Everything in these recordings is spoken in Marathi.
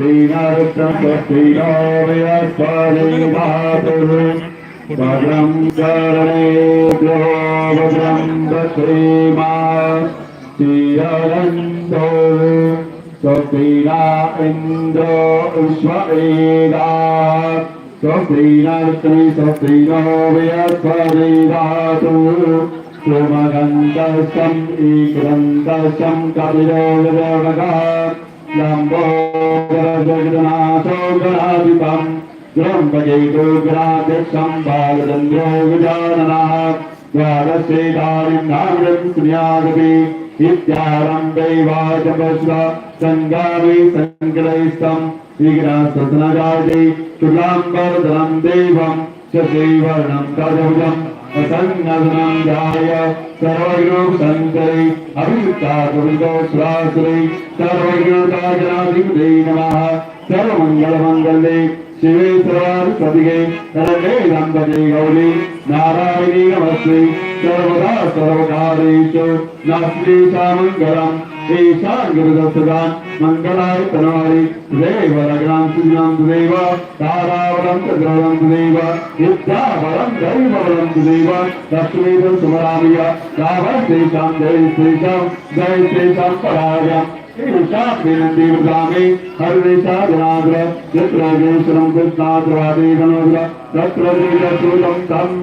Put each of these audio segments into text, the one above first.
श्रीनरुत्रं स्वस्तिनोऽयस्परिधातुः भद्रं चरणेभ्यो भद्रं दक्षिमा श्रीरन्दो स्वस्तिना इन्द्रो विश्ववेदा स्वस्तिनर्त्री स्वस्तिनो वयस्परिधातुः सुमगन्तस्यम् ईक्रन्दस्यं कविरो विदर्भगः लम्बोदरजगन्नाथो गणाधिपम् द्रम्बजेतो गणाध्यक्षम् बालचन्द्रो गजाननः द्वादशेकारिम् नामृम् स्त्रियागपि इत्यारम्भे वाचपस्व सङ्गामि सङ्कलैस्तम् विघ्नसदनराजे शुक्लाम्बरधरम् देवम् शशिवर्णम् तदुजम् असन्नदनं ध्याय सर्वयोग सन्तरि अभियुक्ता कवितो स्वाश्री सर्वयोगाजनाधिपते नमः सर्वमङ्गलमङ्गले शिवे सर्वार्थपदिगे शरणे दम्पते गौरी नारायणी नमस्ते सर्वदा सर्वकारेषु नास्ति मङ्गलम् ईशान गुरुदत्तदान मंगलाय तनवारी देव लग्नां सुदिनां देव तारावरं चन्द्रवरं देव विद्यावरं दैववरं देव लक्ष्मीदं सुमरामिय रावण तेषां जय तेषां जय तेषां पराय தேவதாமே கருணைசாதனாகிரம் யத்ரவேஸ்வரம் கிருஷ்ணாதிராதேகனோகிரம் தத்ரதீரசூலம் தம்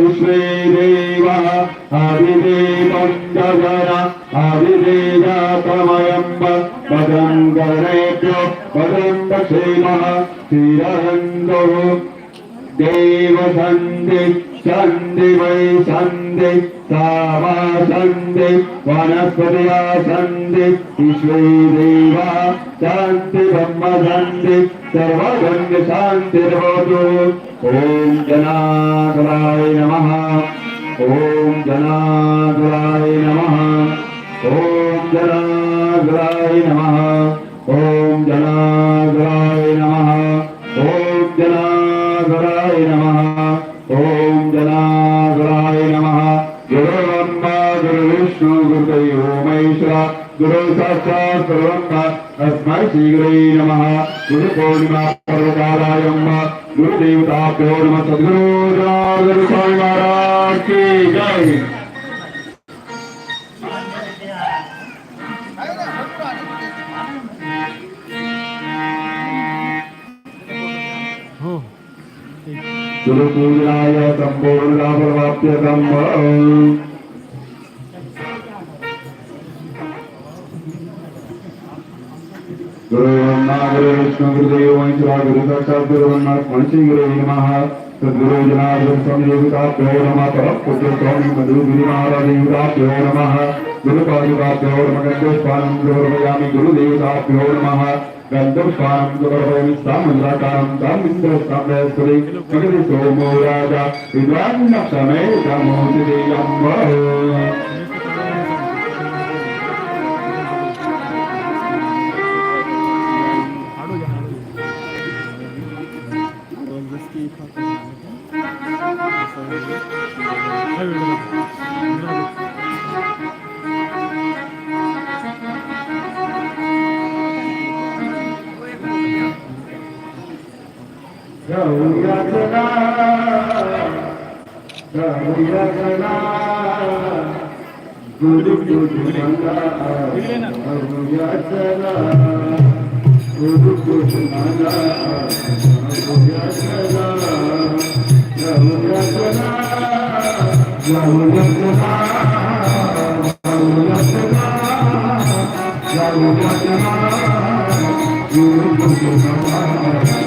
विश्वे देवः आदिदेवं जगन आदिदेजातमयम्ब पदं गणेभ्यो पदं दक्षेमः श्रीरहन्दो देवसन्धि सन्धि वै सन्धि सामा सन्धि वनस्पतया सन्धि विश्वे देवा शान्ति ब्रह्म सन्धि सर्वगङ्ग शान्तिर्भवतु ॐ जनाकराय नमः। ॐ जनाकराय नमः। ॐ जनाकराय नमः। ॐ जनाकराय महेश्वर गुरु साक्षात् ब्रह्म तस्मै श्रीगुरै नमः। गुरुपूर्णिमा पर्वकालायं गुरुदेवताभ्यो नमः। सद्गुरु जनार्दन स्वामी महाराज की जय। गुरुपूजनाय सम्पूर्णलाभवाप्यकम् गुरु ब्रह्मा गुरु विष्णु गुरुदेव महेश्वर गुरु साक्षात् गुरु ब्रह्मा नमः. सद्गुरु जनार्दन स्वामी देवताभ्यो नमः. परम स्वामी मधु महाराज देवताभ्यो नमः. गुरु पादुकाभ्यो नमः. गन्धोष्पानं गौरवयामि गुरु देवताभ्यो नमः गन्धोष्पानं गौरवयामि सामुद्राकारं सामिन्द्रस्ताम्रस्वरे जगति सोमो राजा विद्वान्न समेतमोदिदेयम् गौरचना गौरचना गुरु गुरु मंगा गौरचना गुरु गुरु मंगा गौरचना गौरचना गौरचना गौरचना गौरचना गुरु गुरु मंगा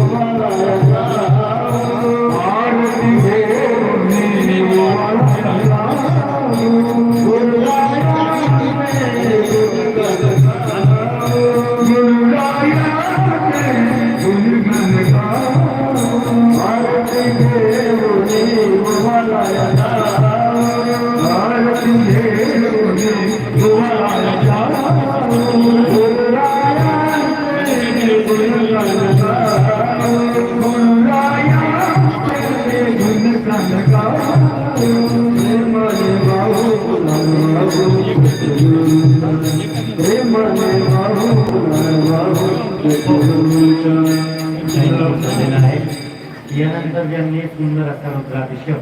यानंतर सुंदर असा रुद्राभिषेक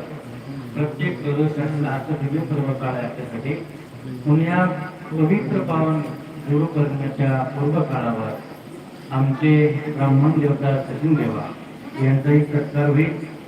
प्रत्येक प्रदोषाला दिव्य पर्व काळ याच्यासाठी आपल्यासाठी. पुण्या पवित्र पावन गुरु करण्याच्या पूर्व काळावर आमचे ब्राह्मण देवता सचिन देवा यांचाही सत्कार होईल.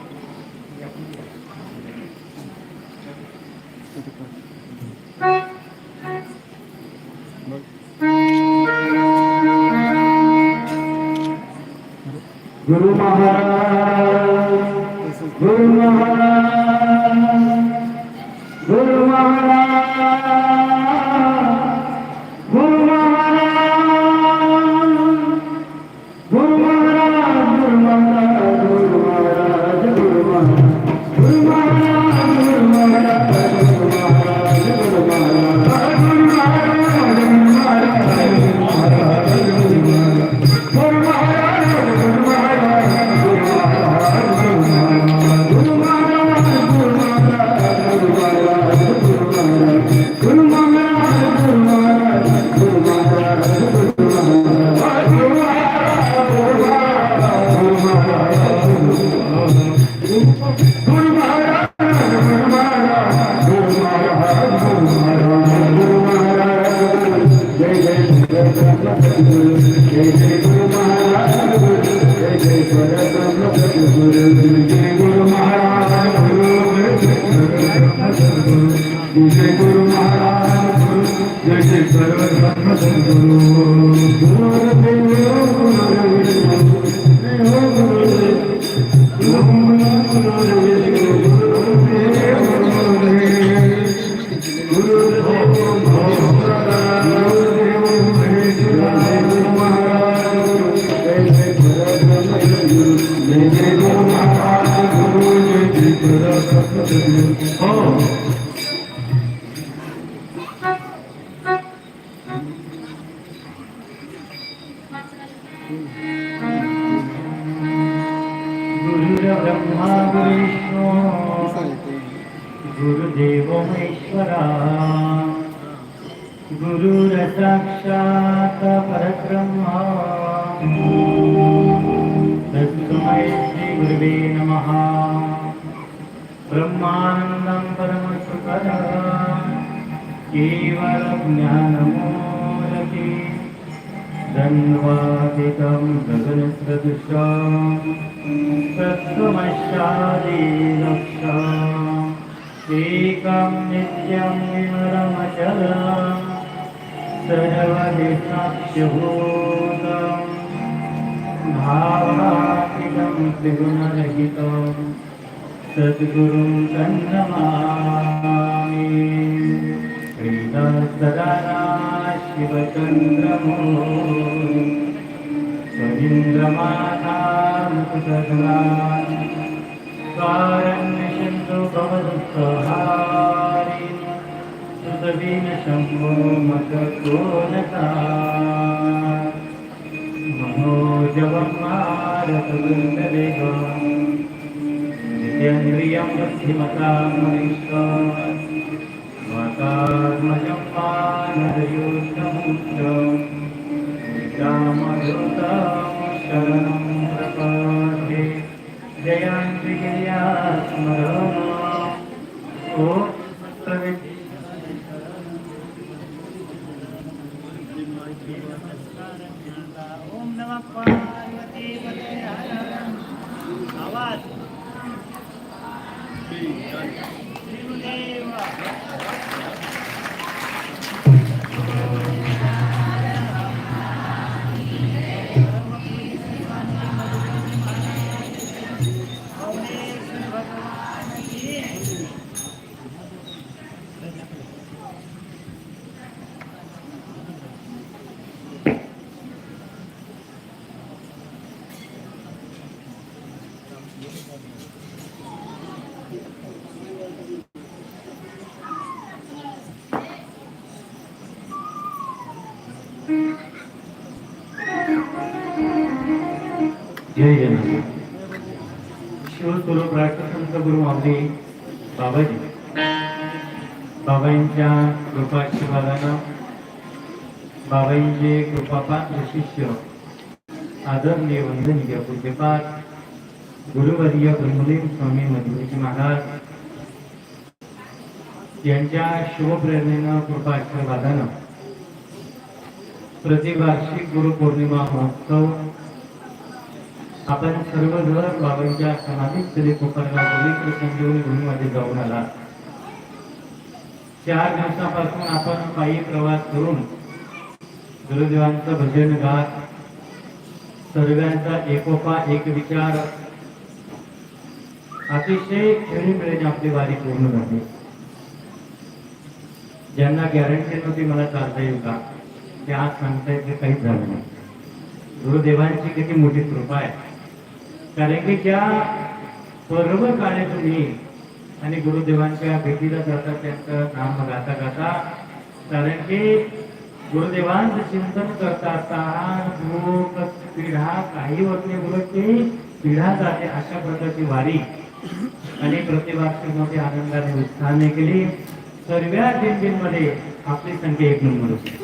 गुरुर्ब्रह्मा गुरुविष्णू गुरुदेव महेश्वरा गुरुरसाक्षात् परब्रह्मा तस्मै श्री गुरुवे नमः ब्रह्मानन्दं परमसुखदं केवलज्ञानमूलके धन्वादितं गनसदृशा सद्वमश्यादिनक्षा एकं नित्यं मरमचल सर्वभोगं भावापितं त्रिगुणरहितं सद्गुरुं तन्नमामि कृष्ण सदा शिवचन्द्रमो रवीन्द्रमाधासदना कारण्यशन्तु भवदुत्सहारि सुदवीन शम्भो मतकोनता मनोजवं भारतवृन्ददेव नित्यन्द्रियं बुद्धिमता मनुष्य कर्मजम्मानदयोत्तमुत्तम् श्रीरामदूतां शरणं प्रपाठे जयान्त्रिया स्मर ॐ सवित् ॐ नमः जय जय शिवस्वरूप राष्ट्रसंत गुरु आपले बाबाजी. बाबाईंच्या कृपाशीर्वादानं बाबाईंचे कृपापात्र शिष्य आदरणीय वंदनीय पूज्यपाठ गुरुवर्य ब्रह्मदेव स्वामी मधुरजी महाराज. यांच्या शिवप्रेरणेनं कृपा आशीर्वादानं प्रतिवार्षिक गुरुपौर्णिमा महोत्सव आपण सर्वजण बाबांच्या समाधीस्थळी कोकणला पवित्र संजीवनी भूमीमध्ये जाऊन आला. चार दिवसापासून आपण पायी प्रवास करून गुरुदेवांचं भजन गात सर्वांचा एकोपा एक विचार अतिशय खेळीमेळीने आपली वारी पूर्ण झाली. ज्यांना गॅरंटी नव्हती मला चालता येईल का ते आज सांगता येते काहीच झालं नाही. गुरुदेवांची किती मोठी कृपा आहे. कारण की ज्या सर्व काळे तुम्ही आणि गुरुदेवांच्या भेटीला जाता त्यांचं नाम गाता गाता कारण की गुरुदेवांचं चिंतन करता ताण पिढा काही होत नाही उलट ती पिढा जाते अशा प्रकारची वारी. आणि प्रतिवार्षिकमध्ये आनंदाने उत्साहाने केली. सर्व दिंडींमध्ये आपली संख्या एक नंबर होती.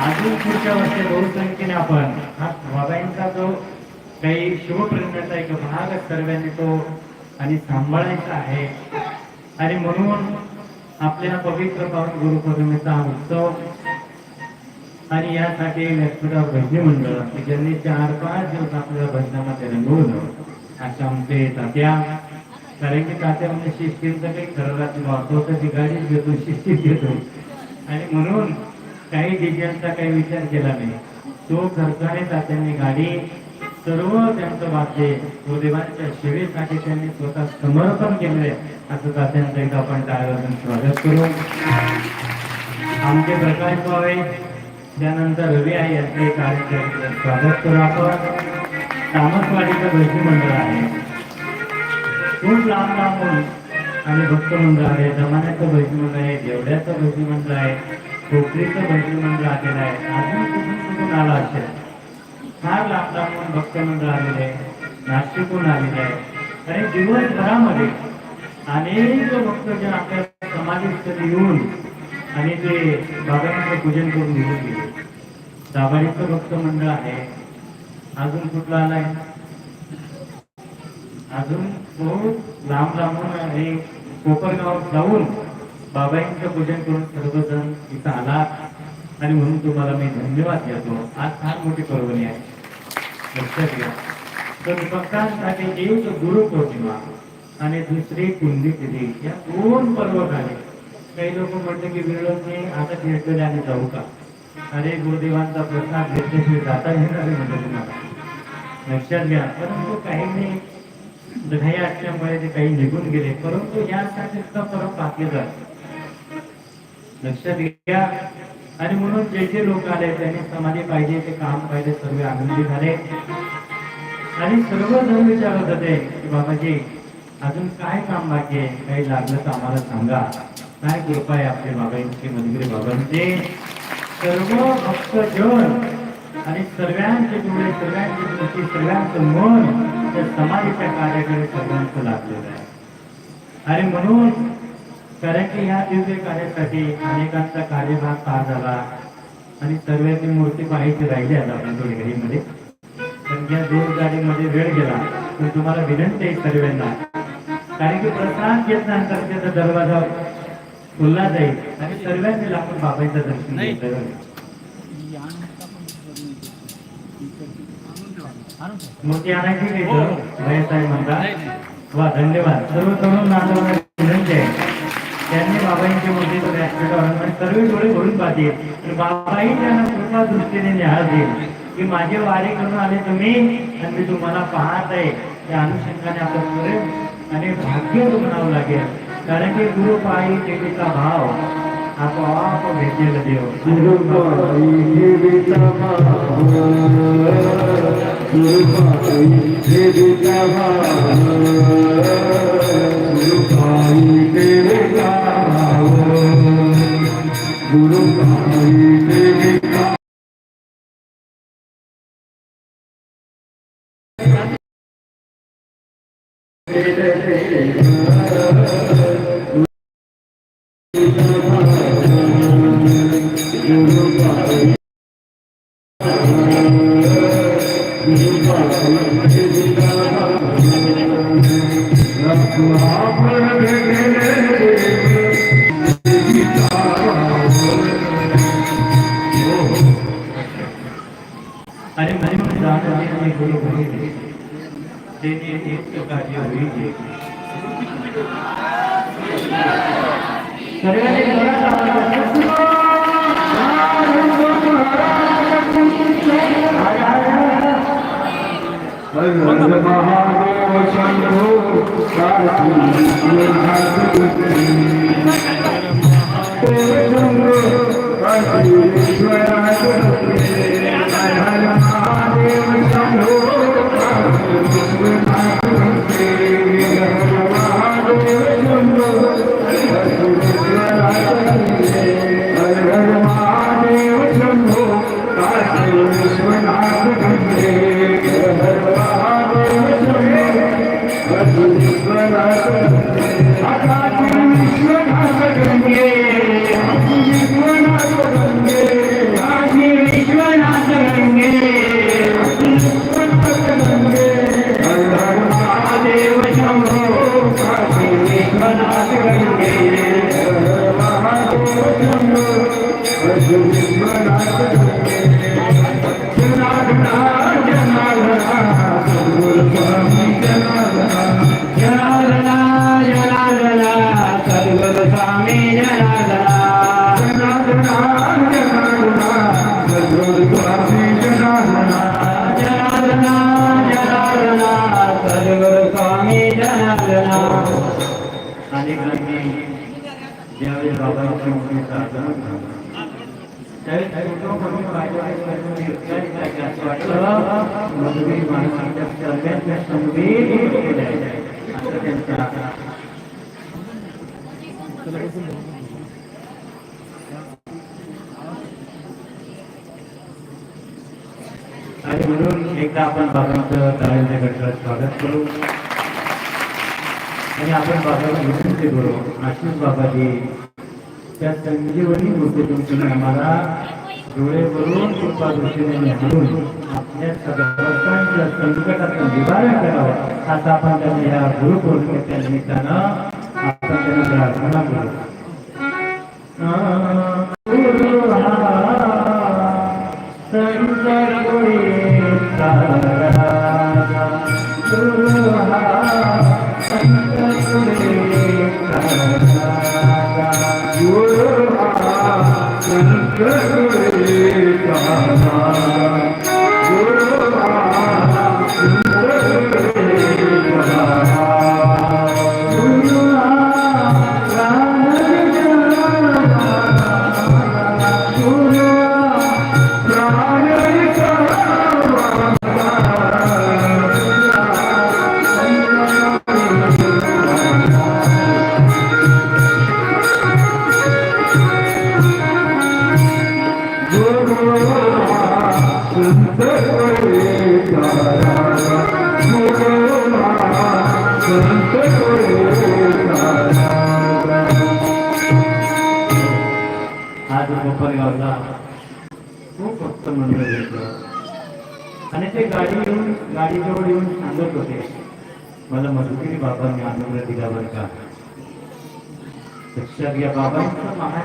अजून पुढच्या वर्षी बहुसंख्येने आपण हा बाबांचा जो काही शुभप्रेरणाचा एक भाग सर्वांनी तो आणि सांभाळायचा आहे. आणि म्हणून आपल्या पवित्र पावन गुरुपौर्णिमेचा हा उत्सव आणि यासाठी व्यासपीठावर भजनी मंडळ की ज्यांनी चार पाच दिवस आपल्या भजनामध्ये रंगवलं अशा आमचे तात्या. कारण की तात्या म्हणजे काही खरं राहते तर ती गाडीच घेतो शिस्तीत घेतो. आणि म्हणून काही डिजाईनचा काही विचार केला नाही. तो खर्चाने तात्यांनी गाडी सर्व त्यांचं वाद्य गुरुदेवांच्या सेवेसाठी त्यांनी स्वतः समर्पण केले असं तात्यांचं एकदा आपण टाळ्यावरून स्वागत करू. आमचे प्रकाश भावे त्यानंतर रवी आई यांचे कार्यक्रम स्वागत करू आपण. तामसवाडीचं भजनी मंडळ आहे. खूप लांब लांबून आणि भक्त मंडळ आहे. जमान्याचं भजनी मंडळ आहे देवड्याचं भजनी मंडळ आहे कोकरीचं भजनी मंडळ आलेलं आहे. अजून कुठून कुठून आला असेल? फार लांब लांबून भक्त मंडळ आलेले आहे नाशिकहून आलेले आहे आणि दिवसभरामध्ये अनेक भक्तजन आपल्या समाधीस्थळी येऊन आणि ते बाबांचं पूजन करून घेऊन गेले. दाभाडीचं भक्त मंडळ आहे. अजून कुठला आलाय? अजून खूप लांब लांबून आणि कोपरगाव जाऊन बाबाईंचं पूजन करून सर्वजण इथं आला. आणि म्हणून तुम्हाला मी धन्यवाद देतो. आज फार मोठी पर्वणी आहे. लक्षात घ्या तर भक्तांसाठी एक गुरुपौर्णिमा आणि दुसरी कुंडी पुण्यतिथी या दोन पर्व झाले काही लोक म्हणते की मिळत नाही आता भेटले आणि जाऊ का? अरे गुरुदेवांचा प्रसाद घेतल्याशिवाय जाता येणार म्हणतो तुम्हाला. लक्षात घ्या परंतु काही नाही. घाई असल्यामुळे ते काही निघून गेले परंतु यासाठी परत बाकी जात लक्षात घ्या आणि म्हणून जे जे लोक आले त्यांनी समाधी पाहिजे ते काम पाहिजे सर्व आनंदी झाले. आणि सर्व जण विचारत होते की बाबाजी अजून काय काम बाकी आहे? काही लागलं तर आम्हाला सांगा. काय कृपा आहे आपले बाबांचे मंदिर बाबांचे? सर्व भक्तजन आणि सर्वांचे डोळे सर्वांची दृष्टी सर्वांचं मन त्या समाधीच्या कार्याकडे सर्वांचं लागलेलं आहे. आणि म्हणून कारण की ह्या दिव्य कार्यासाठी अनेकांचा कार्यभाग पार झाला. आणि सर्वांनी मूर्ती पाहायची राहिली आता आपण घडीमध्ये पण या दोन गाडीमध्ये वेळ गेला तर तुम्हाला विनंती आहे सर्वांना. कारण की प्रसाद घेतल्यानंतर त्याचा दरवाजा खुलला जाईल आणि सर्वांनी आपण बाबांचं दर्शन घेतलं. मूर्ती आणायची नाही तर साहेब म्हणतात. वा धन्यवाद. सर्व तरुण नातवांना विनंती आहे. त्यांनी बाबांची मूर्तीचं सर्व डोळे भरून पाहतील. तर बाबाही त्यांना कृपा दृष्टीने निहाळतील देईल? की माझे वारे करून आले तुम्ही आणि मी तुम्हाला पाहत आहे. त्या अनुषंगाने आपण प्रेम आणि भाग्य म्हणावं लागेल. कारण की गुरु पायी देवीचा भाव आपोआप भेटेल देव. गुरुपाई देवीचा भाव. गुरुपाई देवीचा भाव गुरुपाई देवीचा भाव गुरुपाई देवीचा तेने एक कार्य होईल सर्वांनी जोरात आवाज ज्यावेळी बाबांची मोठी प्रार्थना आणि म्हणून एकदा आपण बाबांचं तळ्यांच्या गटात स्वागत करू. आणि आपण बाबाला विनंती करू आशिष बाबाजी त्या संजीवनी मूर्ती तुमची आम्हाला डोळे भरून कृपा दृष्टीने निहाळून आपल्या निवारण करावं. असं आपण त्यांनी या गुरुपौर्णिमेच्या निमित्तानं आपण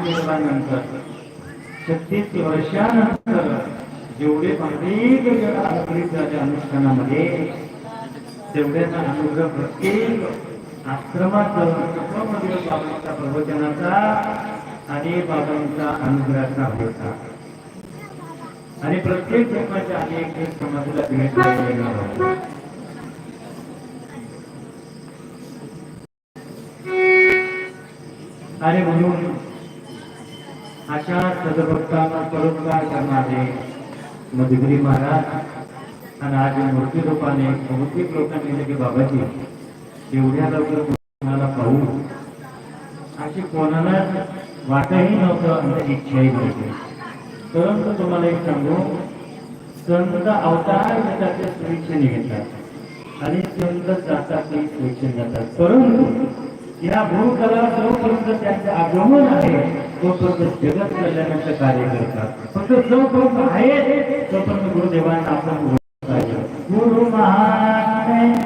बाबांचं छत्तीस वर्षानंतर जेवढे अनेक वेगवेगळ्या अनुष्ठानामध्ये तेवढ्याचा अनुग्रह प्रत्येक आश्रमात जाऊन बाबांच्या प्रवचनाचा आणि बाबांचा अनुग्रहाचा होता. आणि प्रत्येक धर्माच्या अनेक एक समाजाला भेट येणार होता. आणि म्हणून अशा सदभक्तांना परोपकार करणारे मधुगिरी महाराज आणि आज मूर्ती रूपाने बहुतेक लोकांनी म्हणजे बाबाजी एवढ्या लवकर कोणाला पाहू? अशी कोणाला वाटही नव्हतं आणि इच्छाही नव्हती. परंतु तुम्हाला एक सांगू संत अवतार त्याचे ते स्वेच्छेने घेतात आणि संत जातात ते स्वेच्छेने जातात परंतु या भूकला जोपर्यंत त्यांचे आगमन आहे तोपर्यंत जगत कल्याणाचं कार्य करतात फक्त जोपर्यंत आहे तोपर्यंत गुरुदेवांना आपण बोललं पाहिजे गुरु महाराज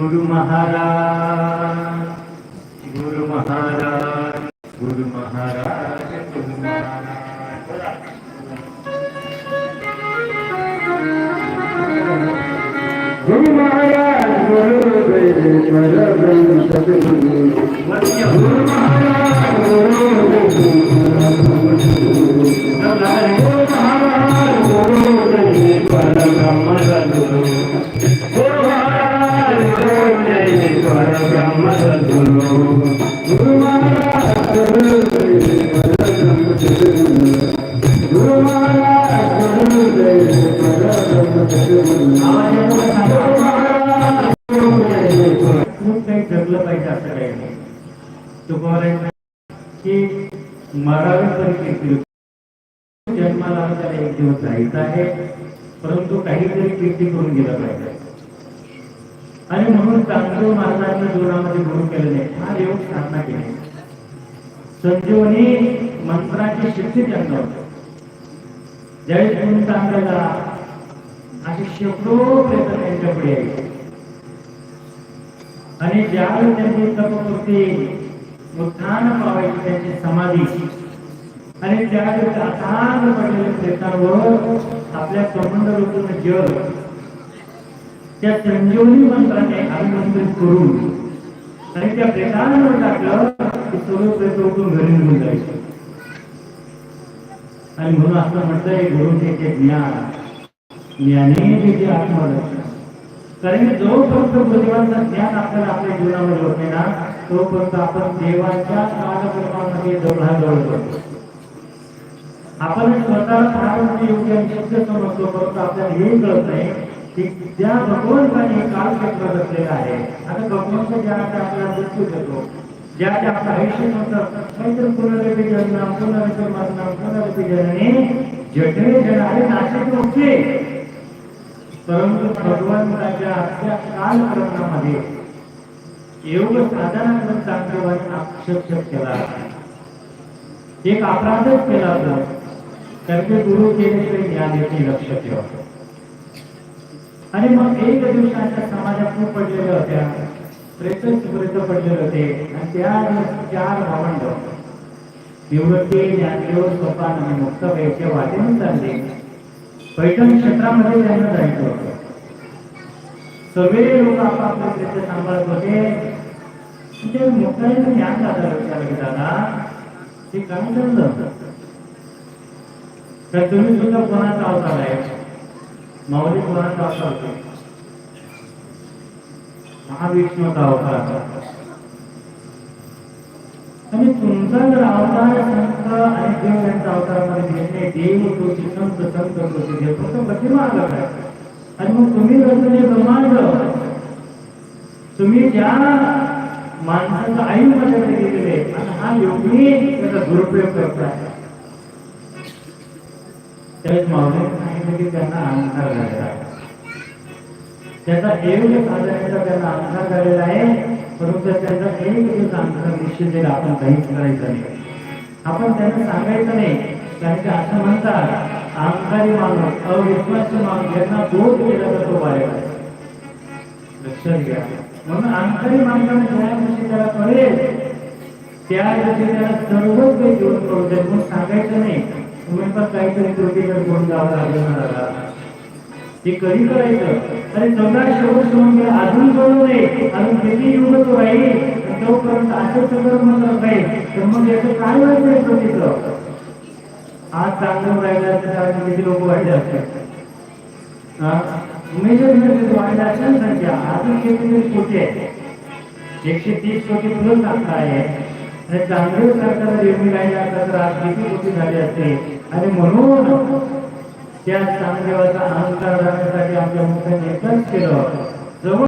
महात्मे त्यांना आवाज गुरु महाराज गुरु महाराज गुरु महाराज गुरु महाराज गुरु संजीवनी मंत्राची शक्ती त्यांना होती. ज्यावेळेस गुरु चांगल्याला असे शेकडो प्रयत्न त्यांच्यापुढे यायचे आणि ज्यावेळी त्यांची तपकृती उत्थान पावायची त्यांची समाधी आणि त्यावेळी अथांग पडलेल्या प्रेतांवर आपल्या कमंडलोतून जग त्या संजीवनी मंत्राने अभिनंदन करून आणि त्या प्रेतांवर टाकलं की सर्व प्रेत उठून घरी निघून जायचे आणि म्हणून असं म्हणतंय गुरुचे ते ज्ञान ज्ञाने जे आत्मदर्शन. कारण की जोपर्यंत बुद्धिमानचं ज्ञान आपल्याला आपल्या जीवनामध्ये होत नाही ना तोपर्यंत आपण देवाच्या कालक्रमामध्ये जवळ करतो. आपण स्वतःला फार योग्य आणि समजतो परंतु आपल्याला हे कळत नाही की त्या भगवंताने काल चक्र रचलेला आहे आता भगवंत ज्या आपल्याला मृत्यू देतो ज्या आपलं आयुष्य म्हणतात काहीतरी पुनरपी जठरे नाशिक होते परंतु भगवंताच्या त्या कालक्रमामध्ये योग साधना आक्षेप केला. एक अपराधच केला तर त्यांचे गुरु केल्याशिवाय ज्ञान येते लक्ष ठेवा आणि मग एक दिवसाच्या समाजात खूप पडलेल्या होत्या. त्रेसष्ट प्रेत पडलेले होते. आणि त्या चार भावंड निवृत्ती ज्ञानदेव सोपान आणि मुक्त व्हायच्या वाटेने चालले. पैठण क्षेत्रामध्ये त्यांना जायचं होतं. सगळे लोक आपापले क्षेत्र सांभाळत होते. ते मोठ्याने ज्ञान दादा लक्षात केला ते काय झालं? तर तुम्ही सुद्धा कोणाचा अवतार आहे? माऊली कोणाचा अवतार होते? महाविष्णूचा अवतार आणि तुमचा जर अवतार संत आणि देव यांचा अवतारामध्ये घेतले देव तो संत संत तो देव फक्त कधी मार्ग आहे आणि मग तुम्ही रचले ब्रह्मांड तुम्ही ज्या माणसाचं आयुष्य घेतले आणि हा योगी त्याचा दुरुपयोग करताय. त्यावेळेस माऊलीने सांगितलं की त्यांना अहंकार झालेला आहे त्याचा एक साधण्याचा त्यांना अहंकार झालेला आहे. परंतु त्यांचा एक दिवस अंधार निश्चित आहे, आपण काहीच करायचं नाही. आपण त्यांना सांगायचं नाही कारण की असं म्हणतात अहंकारी माणूस अविश्वास माणूस यांना दोष केला जातो बाहेर लक्षात घ्या. म्हणून अहंकारी माणसाने ज्या दिवशी त्याला कळेल त्या दिवशी त्याला सर्वच काही घेऊन करू दे म्हणून सांगायचं नाही तुम्ही पण काहीतरी त्रुटीकडे घेऊन जावं लागेल ना ते कधी करायचं? अरे चौदा शेवट सोडून अजून कळू नये. अजून किती युग तो राहील? तोपर्यंत असं सगळं म्हणत नाही तर मग याचं काय व्हायचं आहे त्रुटीचं आज चांगलं राहिलं तर त्यावेळी किती लोक वाढले असतात हा? मेजरमेंट वाढल्या असेल संख्या अजून किती कोटी आहे एकशे तीस कोटी प्लस आकडा आहे. आणि चांगले सरकार रेल्वे लाईन असता तर आज किती कोटी झाले असते आणि म्हणून त्या चांगदेवाचा अहंकार जाण्यासाठी आमच्या मुख्याने एकच केलं जवळ